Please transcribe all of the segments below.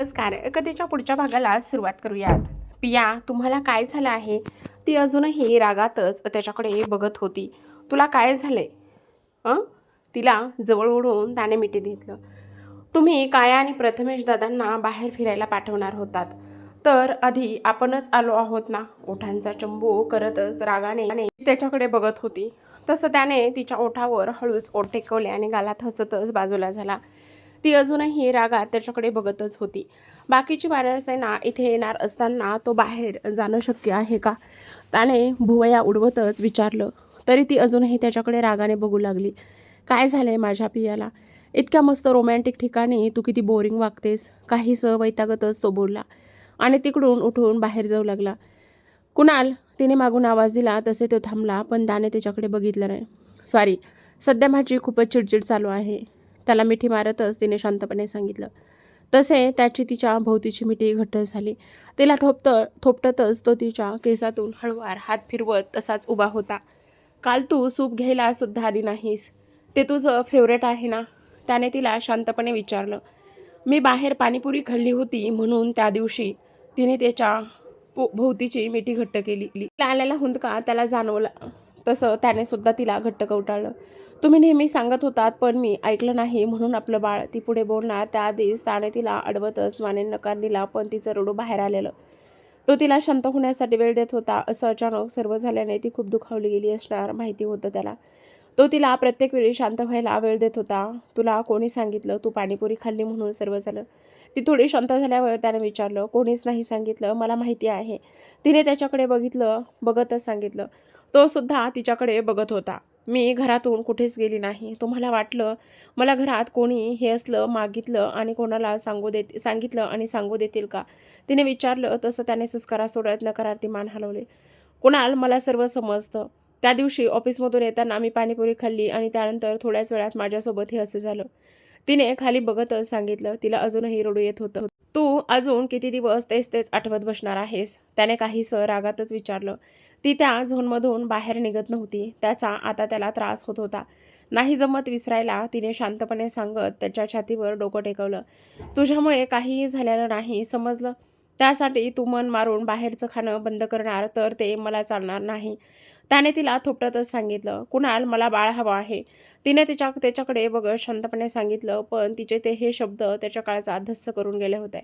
नमस्कार. कथेच्या पुढच्या भागाला सुरुवात करूयात. पिया तुम्हाला काय झालं आहे? ती अजूनही रागातच त्याच्याकडे बघत होती. तुला काय झालंय? अं? तिला जवळ ओढून त्याने मिठी घेतलं. तुम्ही काया आणि प्रथमेश दादांना बाहेर फिरायला पाठवणार होतात. तर आधी आपणच आलो आहोत ना? ओठांचा चंबू करतच रागाने आणि त्याच्याकडे बघत होती. तसं त्याने तिच्या ओठावर हळूच ओठ टेकवले आणि गालात हसतच बाजूला झाला. ती अजूनही रागात त्याच्याकडे बघतच होती. बाकीची वानरसेना इथे येणार असताना तो बाहेर जाणं शक्य आहे का? त्याने भुवया उडवतच विचारलं. तरी ती अजूनही त्याच्याकडे रागाने बघू लागली. काय झालंय माझ्या पियाला? इतक्या मस्त रोमॅन्टिक ठिकाणी तू किती बोरिंग वागतेस. काही वैतागतच तो बोलला. आणि तिकडून उठून बाहेर जाऊ लागला. कुणाल? तिने मागून आवाज दिला. तसे तो थांबला पण दाने त्याच्याकडे बघितलं नाही. सॉरी सध्या माझी खूपच चिडचिड चालू आहे. त्याला मिठी मारतच तिने शांतपणे सांगितलं. तसे त्याची तिच्या भोवतीची मिठी घट्ट झाली. तिला ठोपत थोपटतच तो तिच्या केसातून हळवार हात फिरवत तसाच उभा होता. काल तू सूप घ्यायला सुद्धा आली नाहीस. ते तुझं फेवरेट आहे ना? त्याने तिला शांतपणे विचारलं. मी बाहेर पाणीपुरी खाल्ली होती म्हणून त्या दिवशी तिने त्याच्या भोवतीची मिठी घट्ट केली. आलेला हुंदका त्याला जाणवला. तसं त्याने सुद्धा तिला घट्ट कवटाळलं. तुम्ही नेहमी सांगत होतात पण मी ऐकलं नाही. म्हणून आपलं बाळ ती पुढे बोलणार. त्याआधीच ताने तिला अडवतच माने नकार दिला पण तिचं रडू बाहेर आलेलं. तो तिला शांत होण्यासाठी वेळ देत होता. असं अचानक सर्व झाल्याने ती खूप दुखावली गेली असणार माहिती होतं त्याला. तो तिला प्रत्येक वेळी शांत व्हायला वेळ देत होता. तुला कोणी सांगितलं तू पाणीपुरी खाल्ली म्हणून सर्व झालं? ती थोडी शांत झाल्यावर त्याने विचारलं कोणीच नाही सांगितलं मला माहिती आहे. तिने त्याच्याकडे बघितलं बघतच सांगितलं. तो सुद्धा तिच्याकडे बघत होता. मी घरातून कुठेच गेली नाही. तुम्हाला वाटलं मला घरात कोणी हे असलं मागितलं आणि कोणाला सांगू देत सांगितलं आणि सांगू देतील का? तिने विचारलं तसं त्याने सुस्कारा सोडत नकारार्थी मान हलवले. कुणाल मला सर्व समजतं. त्या दिवशी ऑफिसमधून येताना मी पाणीपुरी खाल्ली आणि त्यानंतर थोड्याच वेळात माझ्यासोबत हे असं झालं. तिने खाली बघतच सांगितलं तिला अजूनही रडू येत होतं. तू अजून किती दिवस तेच तेच आठवत बसणार आहेस? त्याने काहीसं रागातच विचारलं. ती त्या झोनमधून बाहेर निघत नव्हती. त्याचा आता त्याला त्रास होत होता. नाही जमत विसरायला तिने शांतपणे सांगत त्याच्या छातीवर डोकं टेकवलं. तुझ्यामुळे काहीही झालेलं नाही समजलं? त्यासाठी तू मन मारून बाहेरचं खाणं बंद करणार तर ते मला चालणार नाही. त्याने तिला थोपटतच सांगितलं. कुणाल मला बाळ हवं आहे. तिने तिच्या त्याच्याकडे बघत शांतपणे सांगितलं पण तिचे ते हे शब्द त्याच्या काळाचा धस्स करून गेले होते.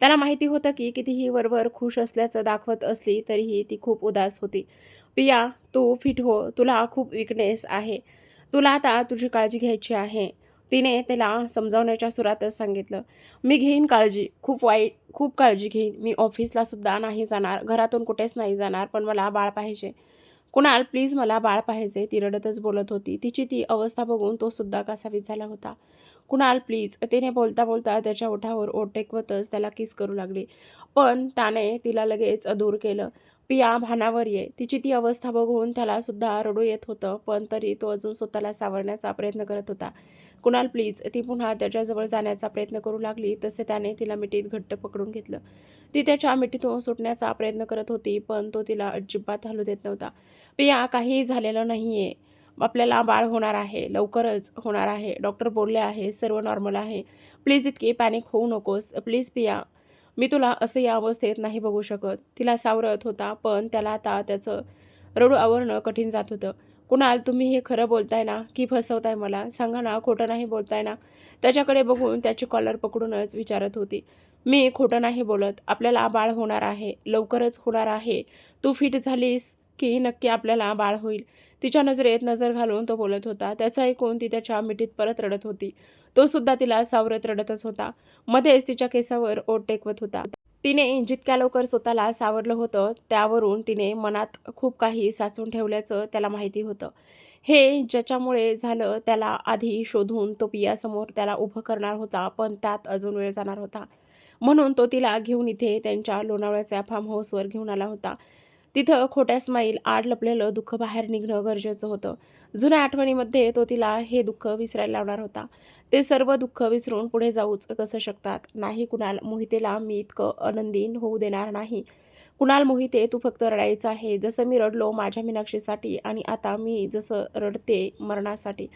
त्याला माहिती होतं की कितीही वरवर खुश असल्याचं दाखवत असली तरीही ती खूप उदास होती. पिया तू फिट हो तुला खूप विकनेस आहे. तुला आता तुझी काळजी घ्यायची आहे. तिने त्याला समजावण्याच्या सुरातच सांगितलं. मी घेईन काळजी खूप वाईट खूप काळजी घेईन. मी ऑफिसला सुद्धा नाही जाणार घरातून कुठेच नाही जाणार पण मला बाळ पाहिजे. कुणाल प्लीज मला बाळ पाहिजे ती रडतच बोलत होती. तिची ती अवस्था बघून तो सुद्धा कासावीस झाला होता. कुणाल प्लीज तिने बोलता बोलता त्याच्या ओठावर ओठ टेकवतच त्याला किस करू लागली. पण त्याने तिला लगेच दूर केलं. पिया भानावर ये. तिची ती अवस्था बघून त्याला सुद्धा रडू येत होतं पण तरी तो अजून स्वतःला सावरण्याचा प्रयत्न करत होता. कुणाल प्लीज ती पुन्हा त्याच्याजवळ जाण्याचा प्रयत्न करू लागली तसे त्याने तिला मिठीत घट्ट पकडून घेतलं. ती त्याच्या मिठीतून सुटण्याचा प्रयत्न करत होती पण तो तिला अजिबात हलू देत नव्हता. पिया काहीही झालेलं नाही आहे आपल्याला बाळ होणार आहे. लवकरच होणार आहे. डॉक्टर बोलले आहे. सर्व नॉर्मल आहे. प्लीज इतकी पॅनिक होऊ नकोस. प्लीज पिया मी तुला असं या अवस्थेत नाही बघू शकत. तिला सावरत होता पण त्याला आता त्याचं रडू आवरणं कठीण जात होतं. कुणाल तुम्ही हे खरं बोलताय ना? की फसवताय मला? सांगा ना खोटं नाही बोलताय ना? त्याच्याकडे बघून त्याची कॉलर पकडूनच विचारत होती. मी खोटं नाही बोलत. आपल्याला बाळ होणार आहे. लवकरच होणार आहे. तू फिट झालीस की नक्की आपल्याला बाळ होईल? तिच्या नजरेत नजर घालून तो बोलत होता. त्याचं ऐकून ती त्याच्या मिठीत परत रडत होती. तो सुद्धा तिला सावरत रडतच होता. मध्येच तिच्या केसावर ओट टेकवत होता. तिने जितक्या लवकर स्वतःला सावरलं होतं त्यावरून तिने मनात खूप काही साचून ठेवल्याचं त्याला माहिती होतं. हे ज्याच्यामुळे झालं त्याला आधी शोधून तो पियासमोर त्याला उभं करणार होता पण त्यात अजून वेळ जाणार होता. म्हणून तो तिला घेऊन इथे त्यांच्या लोणावळ्याच्या फार्म हाऊसवर घेऊन आला होता. तिथं खोट्या स्माईल आड लपलेलं दुःख बाहेर निघणं गरजेचं होतं. जुन्या आठवणीमध्ये तो तिला हे दुःख विसरायला लावणार होता. ते सर्व दुःख विसरून पुढे जाऊच कसं शकतात? नाही कुणाल मोहितेला मी इतकं आनंदीन होऊ देणार नाही. कुणाल मोहिते तू फक्त रडायचं आहे. जसं मी रडलो माझ्या मीनाक्षीसाठी आणि आता मी जसं रडते मरणासाठी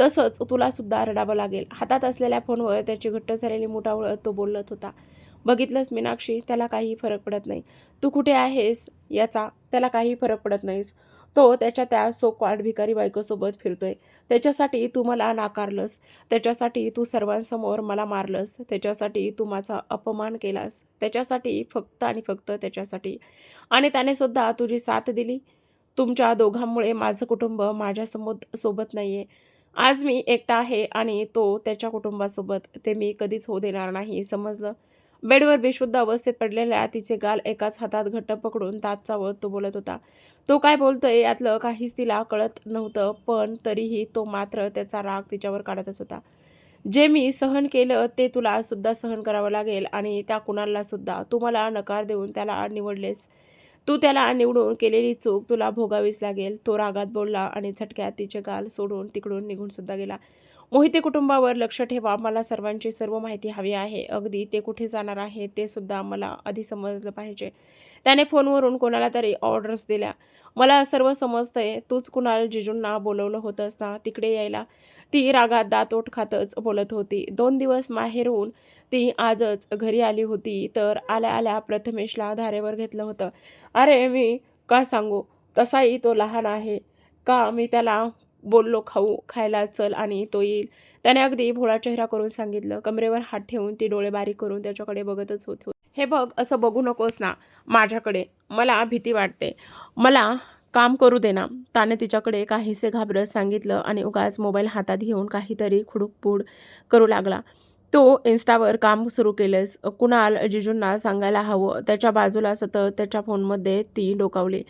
तसंच तुलासुद्धा रडावं लागेल. हातात असलेल्या फोनवर त्याची घट्ट झालेली मुठावळ तो बोलत होता. बघितलंस मीनाक्षी त्याला काही फरक पडत नाही. तू कुठे आहेस याचा त्याला काही फरक पडत नाहीस. तो त्याच्या त्या सोकवाड भिकारी बायकोसोबत फिरतोय. त्याच्यासाठी तू मला नाकारलंस. त्याच्यासाठी तू सर्वांसमोर मला मारलंस. त्याच्यासाठी तू माझा अपमान केलास. त्याच्यासाठी फक्त आणि फक्त त्याच्यासाठी. आणि त्याने सुद्धा तुझी साथ दिली. तुमच्या दोघांमुळे माझं कुटुंब माझ्यासमोर सोबत नाही आहे आज मी एकटा आहे आणि तो त्याच्या कुटुंबासोबत. ते मी कधीच होऊ देणार नाही समजलं? बेडवर बेशुद्ध अवस्थेत पडलेल्या तिचे गाल एकाच हातात घट्ट पकडून तात चावत तो बोलत होता. तो काय बोलतोय यातलं काहीच तिला कळत नव्हतं पण तरीही तो मात्र त्याचा राग तिच्यावर काढतच होता. जे मी सहन केलं ते तुला सुद्धा सहन करावं लागेल आणि त्या कुणाला सुद्धा? तू मला नकार देऊन त्याला निवडलेस. तू त्याला निवडून केलेली चूक तुला भोगावीच लागेल. तो रागात बोलला आणि झटक्यात तिचे गाल सोडून तिकडून निघून सुद्धा गेला. मोहिते कुटुंबावर लक्ष ठेवा. मला सर्वांची सर्व माहिती हवी आहे. अगदी ते कुठे जाणार आहे ते सुद्धा मला आधी समजलं पाहिजे. त्याने फोनवरून कोणाला तरी ऑर्डर्स दिल्या. मला सर्व समजतंय. तूच कुणाल जिजूंना बोलवलं होतंस ना तिकडे यायला. ती रागात दातोट खातच बोलत होती. दोन दिवस माहेरून ती आजच घरी आली होती. तर आल्या आल्या प्रथमेशला धारेवर घेतलं होतं. अरे मी का सांगू? तसाही तो लहान आहे. का मी त्याला बोललो खाऊ खायला चल आणि तो येईल. त्याने अगदी भोळा चेहरा करून सांगितलं. कमरेवर हात ठेवून ती डोळे बारीक करून त्याच्याकडे बघतच होत हे बघ असं बघू नकोस ना माझ्याकडे. मला भीती वाटते. मला काम करू देना त्याने तिच्याकडे काहीसे घाबरत सांगितलं आणि उगाच मोबाईल हातात घेऊन काहीतरी खुडूकपूड करू लागला. तो इन्स्टावर काम सुरू केलंस. कुणाल जिजूंना सांगायला हवं. त्याच्या बाजूला सतत त्याच्या फोनमध्ये ती डोकावली.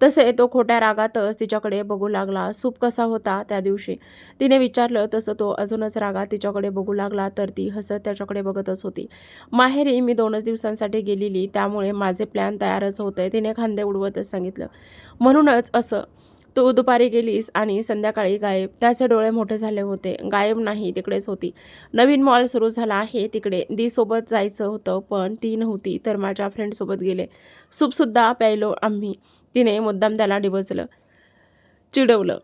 तसे तो खोट्या रागातच तिच्याकडे बघू लागला. सूप कसा होता त्या दिवशी? तिने विचारलं तसं तो अजूनच रागात तिच्याकडे बघू लागला तर ती हसत त्याच्याकडे बघतच होती. माहेरी मी दोनच दिवसांसाठी गेलेली त्यामुळे माझे प्लॅन तयारच होते तिने खांदे उडवतच सांगितलं. म्हणूनच असं तू दुपारी गेलीस आणि संध्याकाळी गायब. त्याचे डोळे मोठे झाले होते. गायब नाही तिकडेच होती. नवीन मॉल सुरू झाला आहे तिकडे दीसोबत जायचं होतं पण ती नव्हती तर माझ्या फ्रेंडसोबत गेले. सूपसुद्धा प्यायलो आम्ही. तिने मुद्दाम त्याला डिवचलं. चिडवलं.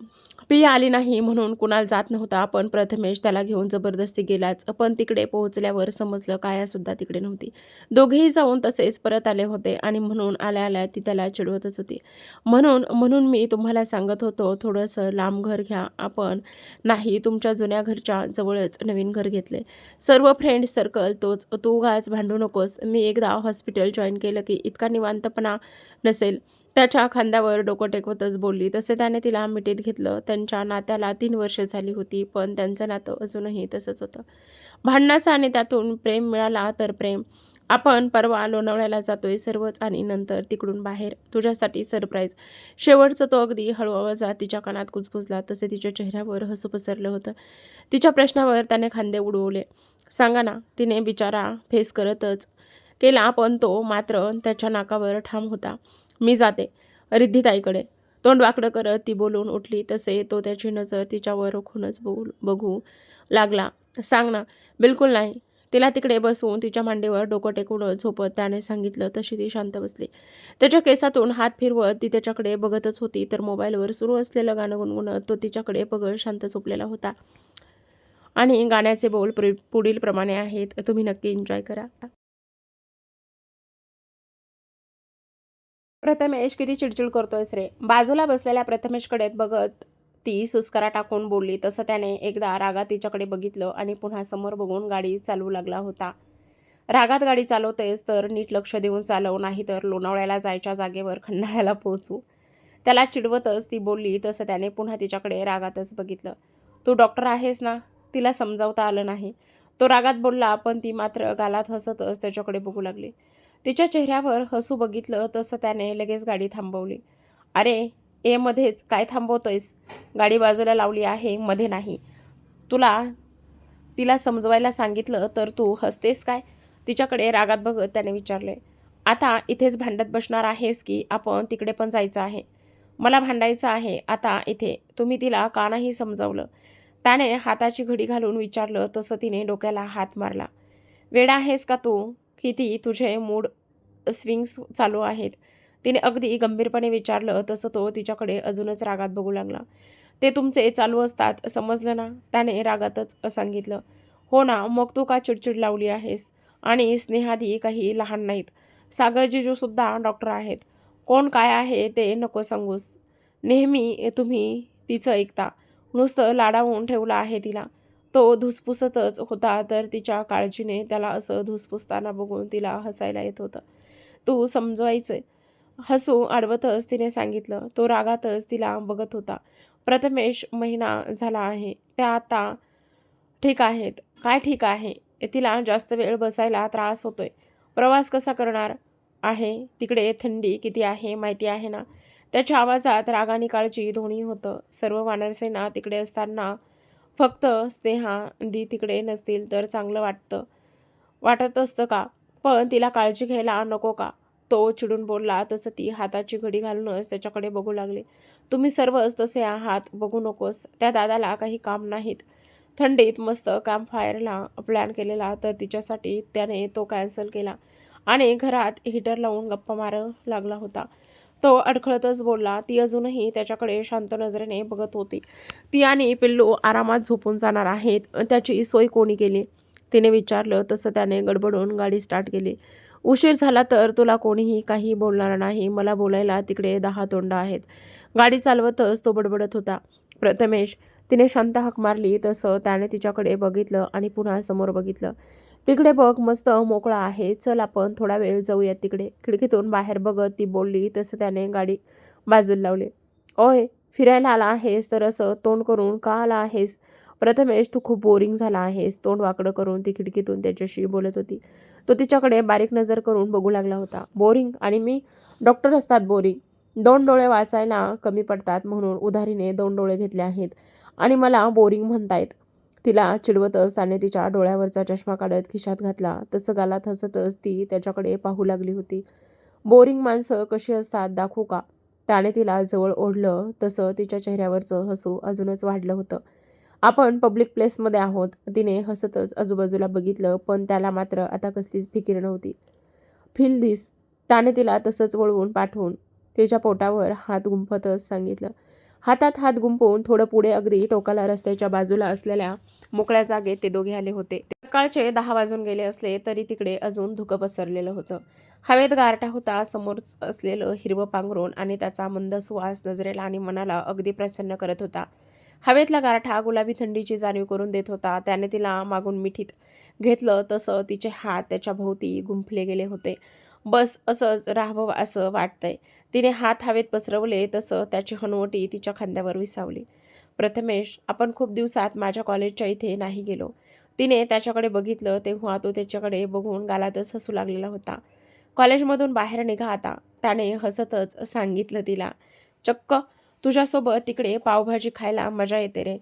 पिया आली नाही म्हणून कुणाल जात नव्हता पण प्रथमेश त्याला घेऊन जबरदस्ती गेलाच पण तिकडे पोहोचल्यावर समजलं कायासुद्धा तिकडे नव्हती. दोघेही जाऊन तसेच परत आले होते आणि म्हणून आल्या आल्या ती त्याला चिडवतच होती. म्हणून म्हणून मी तुम्हाला सांगत होतो थोडंसं लांब घर घ्या. आपण नाही तुमच्या जुन्या घरच्या जवळच नवीन घर घेतले. सर्व फ्रेंड सर्कल तोच तू गाच भांडू नकोस. मी एकदा हॉस्पिटल जॉईन केलं की इतका निवांतपणा नसेल. त्याच्या खांद्यावर डोकं टेकवतच बोलली. तसे त्याने तिला मिठीत घेतलं. त्यांच्या नात्याला तीन वर्ष झाली होती पण त्यांचं नातं अजूनही तसंच होतं. भांडणाचं आणि त्यातून प्रेम मिळाला तर प्रेम. आपण परवा लोणावळ्याला जातोय सर्वच आणि नंतर तिकडून बाहेर. तुझ्यासाठी सरप्राईज शेवटचं तो अगदी हळू आवाजात तिच्या कानात कुजबुजला. तसे तिच्या चेहऱ्यावर हसू पसरलं होतं. तिच्या प्रश्नावर त्याने खांदे उडवले. सांगा ना तिने बिचारा फेस करतच केला पण तो मात्र त्याच्या नाकावर ठाम होता. मी जाते. रिद्धिताईकडे. तोंड वाकडं करत ती बोलून उठली. तसे तो त्याची नजर तिच्यावर रोखूनच बघू बघू लागला. सांग ना. बिलकुल नाही. तिला तिकडे बसून तिच्या मांडीवर डोकं टेकून झोपत त्याने सांगितलं. तशी ती शांत बसली. त्याच्या केसातून हात फिरवत ती त्याच्याकडे बघतच होती. तर मोबाईलवर सुरू असलेलं गाणं गुणगुणत तो तिच्याकडे बघत शांत झोपलेला होता. आणि गाण्याचे बोल पुढील प्रमाणे आहेत. तुम्ही नक्की एन्जॉय करा. प्रथमेश किती चिडचिड करतोयस रे? बाजूला बसलेल्या प्रथमेशकडे बघत ती सुस्कारा टाकून बोलली तसं त्याने एकदा रागात तिच्याकडे बघितलं आणि पुन्हा समोर बघून गाडी चालवू लागला होता. रागात गाडी चालवतेस तर नीट लक्ष देऊन चालव नाही तर लोणावळ्याला जायच्या जागेवर खंडाळ्याला पोहोचू. त्याला चिडवतच ती बोलली तसं त्याने पुन्हा तिच्याकडे रागातच बघितलं. तू डॉक्टर आहेस ना? तिला समजावता आलं नाही. तो रागात बोलला पण ती मात्र गालात हसतच त्याच्याकडे बघू लागली. तिच्या चेहऱ्यावर हसू बघितलं तसं त्याने लगेच गाडी थांबवली. अरे ए मध्येच काय थांबवतोयस? गाडी बाजूला लावली आहे मध्ये नाही. तुला तिला समजवायला सांगितलं तर तू हसतेस काय? तिच्याकडे रागात बघत त्याने विचारले. आता इथेच भांडत बसणार आहेस की आपण तिकडे पण जायचं आहे? मला भांडायचं आहे आता इथे. तुम्ही तिला का नाही समजावलं? त्याने हाताची घडी घालून विचारलं तसं तिने डोक्याला हात मारला. वेडा आहेस का तू? किती तुझे मूड स्विंग्स चालू आहेत. तिने अगदी गंभीरपणे विचारलं तसं तो तिच्याकडे अजूनच रागात बघू लागला. ते तुमचे चालू असतात समजलं ना? त्याने रागातच सांगितलं. हो ना मग तू का चिडचिड लावली आहेस? आणि स्नेहादी काही लहान नाहीत. सागरजीजूसुद्धा डॉक्टर आहेत. कोण काय आहे ते नको सांगूस. नेहमी तुम्ही तिचं ऐकता. नुसतं लाडावून ठेवलं आहे तिला. तो धुसफुसतच होता तर तिच्या काळजीने त्याला असं धुसफुसताना बघून तिला हसायला येत होतं. तू समजवायचं हसू अडवतच तिने सांगितलं. तो रागातच तिला बघत होता. प्रथमेश महिना झाला आहे. त्या आता ठीक आहेत. काय ठीक आहे? तिला जास्त वेळ बसायला त्रास होतोय. प्रवास कसा करणार आहे? तिकडे थंडी किती आहे माहिती आहे ना? त्याच्या आवाजात राग आणि काळजी दोन्ही होतं. सर्व वानरसेना तिकडे असताना फक्त स्नेहा दी तिकडे नसतील तर चांगलं वाटतं. वाटत असतं का? पण तिला काळजी घ्यायला नको का? तो चिडून बोलला तसं ती हाताची घडी घालूनच त्याच्याकडे बघू लागले. तुम्ही सर्वच तसे आहात बघू नकोस. त्या दादाला काही काम नाहीत. थंडीत मस्त कॅम्प फायरला प्लॅन केलेला तर तिच्यासाठी त्याने तो कॅन्सल केला आणि घरात हीटर लावून गप्पा मार लागला होता. तो अडखळतच बोलला. ती अजूनही त्याच्याकडे शांत नजरेने बघत होती. ती आणि पिल्लू आरामात झोपून जाणार आहेत. त्याची सोय कोणी केली? तिने विचारलं तसं त्याने गडबडून गाडी स्टार्ट केली. उशीर झाला तर तुला कोणीही काही बोलणार नाही मला बोलायला तिकडे दहा तोंड आहेत. गाडी चालवतच तो बडबडत होता. प्रथमेश तिने शांत हाक मारली तसं त्याने तिच्याकडे बघितलं आणि पुन्हा समोर बघितलं. तिकडे बघ मस्त मोकळा आहे चल आपण थोडा वेळ जाऊया तिकडे. खिडकीतून बाहेर बघत ती बोलली तसं त्याने गाडी बाजूला लावली. ओय फिरायला आला आहेस तर असं तोंड करून का आला आहेस? प्रथमेश तू खूप बोरिंग झाला आहेस. तोंड वाकडं करून ती खिडकीतून त्याच्याशी बोलत होती. तो तिच्याकडे बारीक नजर करून बघू लागला होता. बोरिंग आणि मी? डॉक्टर असतात बोरिंग दोन डोळे वाचायला कमी पडतात म्हणून उधारीने दोन डोळे घेतले आहेत आणि मला बोरिंग म्हणतायत. तिला चिडवतच त्याने तिच्या डोळ्यावरचा चष्मा काढत खिशात घातला. तसं गालात हसतच ती त्याच्याकडे पाहू लागली होती. बोरिंग माणसं कशी असतात दाखवू का? त्याने तिला जवळ ओढलं. तसं तिच्या चेहऱ्यावरचं हसू अजूनच वाढलं होतं. आपण पब्लिक प्लेसमध्ये आहोत. तिने हसतच आजूबाजूला बघितलं पण त्याला मात्र आता कसलीच फिकीर नव्हती. फील दिस त्याने तिला तसंच वळवून पाठवून तिच्या पोटावर हात गुंफतच सांगितलं. हातात हात गुंपवून थोडं पुढे अगदी टोकाला रस्त्याच्या बाजूला असलेल्या मोकळ्या जागेत ते दोघे आले होते. सकाळचे दहा वाजून गेले असले तरी तिकडे अजून धुकं पसरलेलं होतं. हवेत गारठा होता समोर असलेलं हिरवं पांघरून आणि त्याचा मंद सुवास नजरेला आणि मनाला अगदी प्रसन्न करत होता. हवेतला गारठा गुलाबी थंडीची जाणीव करून देत होता. त्याने तिला मागून मिठीत घेतलं. तसं तिचे हात त्याच्या भोवती गुंफले गेले होते. बस असंच राहावं असं वाटतंय. तिने हात हवेत पसरवले. तसं त्याची हनुवटी तिच्या खांद्यावर विसावली. प्रथमेश आपण खूप दिवसात माझ्या कॉलेजच्या इथे नाही गेलो. तिने त्याच्याकडे बघितलं तेव्हा तो त्याच्याकडे बघून गालातच हसू लागलेला होता. कॉलेजमधून बाहेर निघा आता. त्याने हसतच सांगितलं तिला. चक्क तुझ्यासोबत तिकडे पावभाजी खायला मजा येते रे.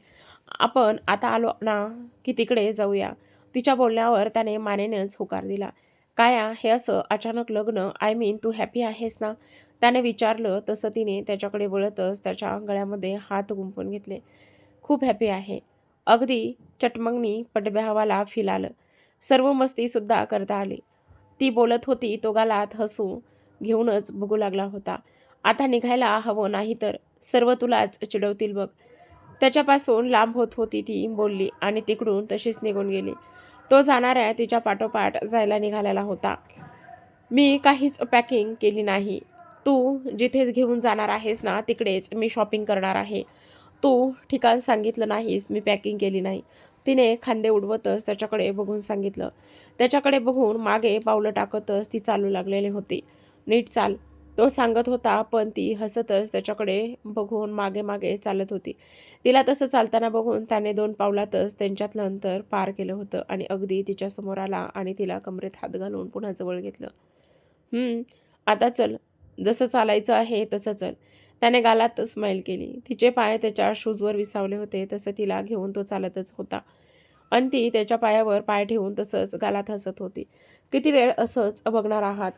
आपण आता आलो ना की तिकडे जाऊया. तिच्या बोलण्यावर त्याने मानेनेच होकार दिला. काया हे असं अचानक लग्न आय मीन तू हॅपी आहेस ना? त्याने विचारलं तसं तिने त्याच्याकडे वळतच त्याच्या गळ्यामध्ये हात गुंपून घेतले. खूप हॅपी आहे. अगदी चटमंगनी पटब्यावाला फील आलं. सर्व मस्तीसुद्धा करता आली. ती बोलत होती तो गालात हसू घेऊनच बघू लागला होता. आता निघायला हवं नाही तर सर्व तुलाच चिडवतील बघ. त्याच्यापासून लांब होत होती ती बोलली आणि तिकडून तशीच निघून गेली. तो जाणाऱ्या तिच्या पाठोपाठ जायला निघालेला होता. मी काहीच पॅकिंग केली नाही. तू जिथेच घेऊन जाणार आहेस ना तिकडेच मी शॉपिंग करणार आहे. तू ठिकाण सांगितलं नाहीस मी पॅकिंग केली नाही. तिने खांदे उडवतच त्याच्याकडे बघून सांगितलं. त्याच्याकडे बघून मागे पावलं टाकतच ती चालू लागलेली होती. नीट चाल. तो सांगत होता पण ती हसतच त्याच्याकडे बघून मागे मागे चालत होती. तिला तसं चालताना बघून त्याने दोन पावलातच त्यांच्यातलं अंतर पार केलं होतं आणि अगदी तिच्या समोर आला आणि तिला कमरेत हात घालून पुन्हा जवळ घेतलं. आता चल. जसं चालायचं आहे तसं चल. त्याने गालात स्माईल केली. तिचे पाय त्याच्या शूजवर विसावले होते तसं तिला घेऊन तो चालतच होता. आणि ती त्याच्या पायावर पाय ठेवून तसंच गालात हसत होती. किती वेळ असंच बघणार आहात?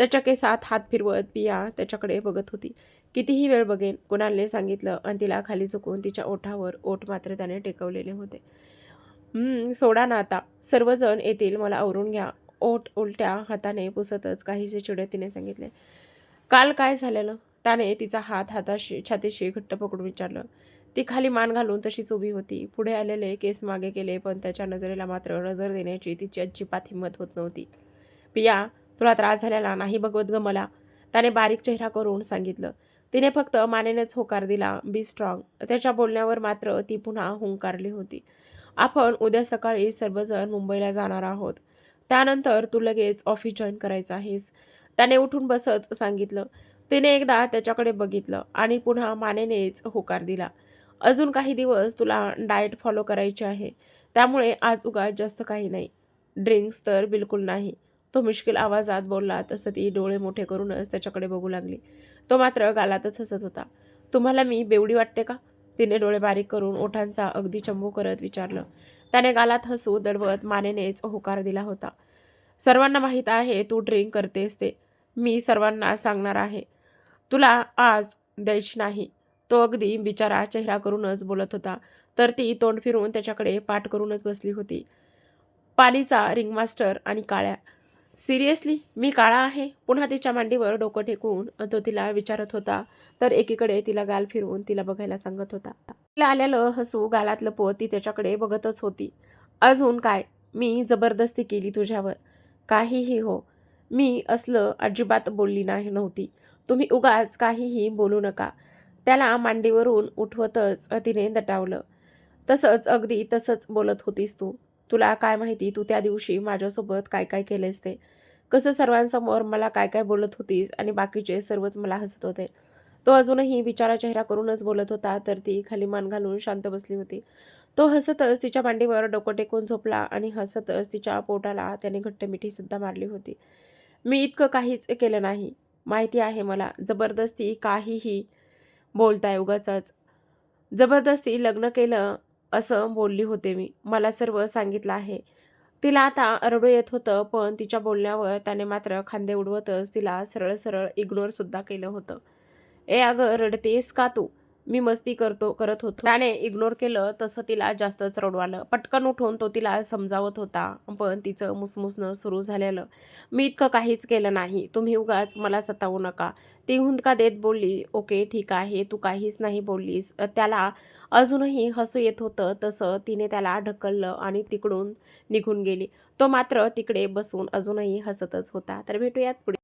त्याच्या केसात हात फिरवत पिया त्याच्याकडे बघत होती. कितीही वेळ बघेन कुणालने सांगितलं आणि तिला खाली झुकून तिच्या ओठावर ओठ मात्र त्याने टेकवलेले होते. सोडा ना आता. सर्वजण येतील मला आवरून घ्या. ओठ उलट्या हाताने पुसतच काहीसे चिडत तिने सांगितले. काल काय झालेलं? त्याने तिचा हात हाताशी छातीशी घट्ट पकडून विचारलं. ती खाली मान घालून तशीच उभी होती. पुढे आलेले केस मागे केले पण त्याच्या नजरेला मात्र नजर देण्याची तिची अजिबात हिंमत होत नव्हती. पिया तुला त्रास झालेला नाही बघवत ग मला. त्याने बारीक चेहरा करून सांगितलं. तिने फक्त मानेनेच होकार दिला बी स्ट्रॉंग त्याच्या बोलण्यावर मात्र ती पुन्हा हुंकारली होती. आपण उद्या सकाळी सर्वजण मुंबईला जाणार आहोत. त्यानंतर तू लगेच ऑफिस जॉईन करायचं आहेस. त्याने उठून बसत सांगितलं. तिने एकदा त्याच्याकडे बघितलं आणि पुन्हा मानेनेच होकार दिला. अजून काही दिवस तुला डाएट फॉलो करायची आहे. त्यामुळे आज उगाच जास्त काही नाही. ड्रिंक्स तर बिलकुल नाही. तो मुश्किल आवाजात बोलला तसं ती डोळे मोठे करूनच त्याच्याकडे बघू लागली. तो मात्र गालातच हसत होता. तुम्हाला मी बेवडी वाटते का? तिने डोळे बारीक करून ओठांचा अगदी चंबू करत विचारलं. त्याने गालात हसू दडवत मानेनेच होकार दिला होता. सर्वांना माहीत आहे तू ड्रिंक करतेस ते. मी सर्वांना सांगणार आहे. तुला आज द्यायची नाही. तो अगदी बिचारा चेहरा करूनच बोलत होता. तर ती तोंड फिरून त्याच्याकडे पाठ करूनच बसली होती. पालीचा रिंगमास्टर आणि काळ्या सिरियसली मी काळा आहे. पुन्हा तिच्या मांडीवर डोकं टेकून तो तिला विचारत होता. तर एकीकडे तिला गाल फिरवून तिला बघायला सांगत होता. तिला आलेलं हसू गालात लपवत ती त्याच्याकडे बघतच होती. अजून काय? मी जबरदस्ती केली तुझ्यावर. काहीही हो. मी असलं अजिबात बोलली नाही नव्हती. तुम्ही उगाच काहीही बोलू नका. त्याला मांडीवरून उठवतच तिने दटावलं. तसंच अगदी तसंच बोलत होतीस तू. तुला काय माहिती? तू त्या दिवशी माझ्यासोबत काय काय केलेस ते? कसं सर्वांसमोर मला काय काय बोलत होतीस? आणि बाकीचे सर्वच मला हसत होते. तो अजूनही बिचारा चेहरा करूनच बोलत होता तर ती खाली मान घालून शांत बसली होती. तो हसतच तिच्या मांडीवर डोकं टेकून झोपला आणि हसतच तिच्या पोटाला त्याने घट्ट मिठी सुद्धा मारली होती. मी इतकं काहीच केलं नाही. माहिती आहे मला जबरदस्ती काहीही बोलताय उगाच जबरदस्ती लग्न केलं असं बोलली होते मी. मला सर्व सांगितलं आहे. तिला आता रडू येत होतं पण तिच्या बोलण्यावर त्याने मात्र खांदे उडवतच तिला सरळ सरळ इग्नोर सुद्धा केलं होतं. ए अगं रडतेस का तू? मी मस्ती करतो करत होतो. त्याने इग्नोर केलं तसं तिला जास्तच रडू आलं पटकन उठून तो तिला समजावत होता पण तिचं मुसमुसणं सुरू झालेलं. मी इतकं काहीच केलं नाही. तुम्ही उगाच मला सतावू नका. ती हुंदका देत बोलली ओके ठीक आहे. तू काहीच नाही बोललीस. त्याला अजूनही हसू येत होतं तसं तिने त्याला ढकललं आणि तिकडून निघून गेली. तो मात्र तिकडे बसून अजूनही हसतच होता. तर भेटूयात पुढे.